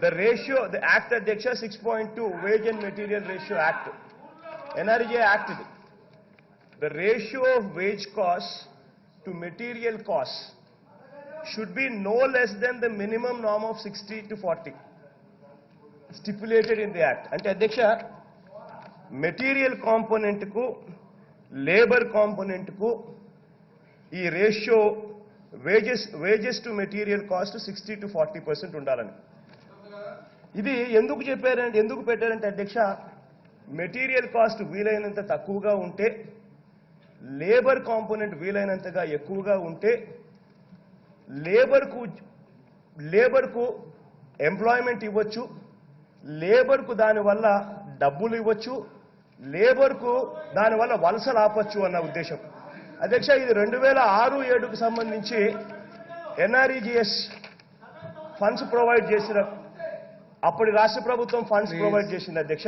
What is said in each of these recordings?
the ratio, the Act Adhyaksha 6.2, Wage and Material Ratio Act, NRJ Act ఇది. The ratio of wage costs to material costs should be no less than the minimum norm of 60 to 40 stipulated in the act. అంటే అధ్యక్ష material కాంపోనెంట్కు labour కాంపోనెంట్కు ఈ ratio wages wages to material cost sixty to forty percent ఉండాలని ఇది ఎందుకు చెప్పారంటే ఎందుకు పెట్టారంటే అధ్యక్ష మెటీరియల్ కాస్ట్ వీలైనంత తక్కువగా ఉంటే లేబర్ కాంపోనెంట్ వీలైనంతగా ఎక్కువగా ఉంటే లేబర్కు లేబర్కు ఎంప్లాయ్మెంట్ ఇవ్వచ్చు లేబర్కు దానివల్ల డబ్బులు ఇవ్వచ్చు లేబర్కు దానివల్ల వలసలు ఆపచ్చు అన్న ఉద్దేశం. అధ్యక్ష ఇది రెండు వేల ఆరు ఏడుకు సంబంధించి ఎన్ఆర్ఈజిఎస్ ఫండ్స్ ప్రొవైడ్ చేసిన అప్పటి రాష్ట్ర ప్రభుత్వం ఫండ్స్ ప్రొవైడ్ చేసింది అధ్యక్ష.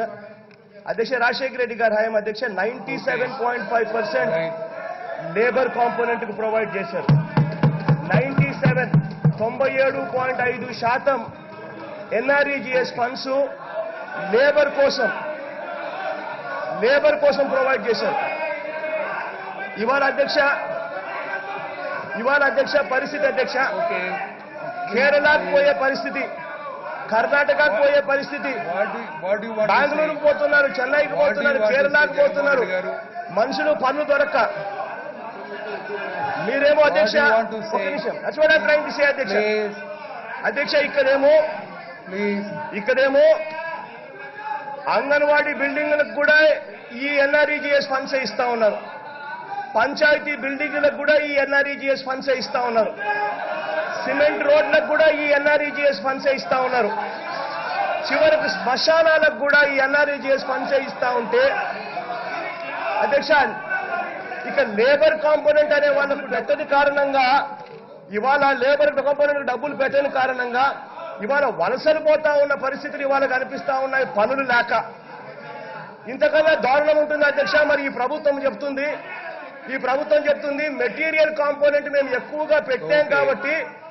అధ్యక్ష రాజశేఖర రెడ్డి గారి హయాం అధ్యక్ష. Ninety seven point five percent labour కాంపోనెంట్కు provide చేశారు. నైన్టీ సెవెన్ తొంభై ఏడు పాయింట్ ఐదు శాతం ఎన్ఆర్ఈజిఎస్ ఫండ్స్ లేబర్ కోసం లేబర్ కోసం ప్రొవైడ్ చేశారు. ఇవాళ అధ్యక్ష ఇవాళ అధ్యక్ష పరిస్థితి అధ్యక్ష. కేరళకు పోయే పరిస్థితి కర్ణాటకకు పోయే పరిస్థితి. బెంగళూరుకు పోతున్నారు చెన్నైకి పోతున్నారు కేరళకు పోతున్నారు? మనుషులు పనులు దొరక్క. మీరేమో అధ్యక్ష? అధ్యక్ష. అధ్యక్ష ఇక్కడేమో ఇక్కడేమో అంగన్వాడీ బిల్డింగ్లకు కూడా ఈ ఎన్ఆర్ఈజిఎస్ ఫండ్స్ ఇస్తా ఉన్నారు. పంచాయతీ బిల్డింగ్లకు కూడా ఈ ఎన్ఆర్ఈజిఎస్ ఫండ్స్ ఇస్తా ఉన్నారు. సిమెంట్ రోడ్లకు కూడా ఈ ఎన్ఆర్ఈజిఎస్ ఫండ్స్ ఇస్తా ఉన్నారు. చివరికి శ్మశానాలకు కూడా ఈ ఎన్ఆర్ఈజిఎస్ ఫండ్స్ ఇస్తా ఉంటే అధ్యక్ష ఇక లేబర్ కాంపోనెంట్ అనే వాళ్ళకు పెట్టని కారణంగా ఇవాళ లేబర్ కాంపోనెంట్ డబ్బులు పెట్టని కారణంగా ఇవాళ వలసలు పోతా ఉన్న పరిస్థితులు ఇవాళ కనిపిస్తా ఉన్నాయి పనులు లేక. ఇంతకన్నా దారుణం ఉంటుంది అధ్యక్ష మరి ఈ ప్రభుత్వం చెప్తుంది. ఈ ప్రభుత్వం చెప్తుంది మెటీరియల్ కాంపోనెంట్ మేము ఎక్కువగా పెట్టాం. కాబట్టి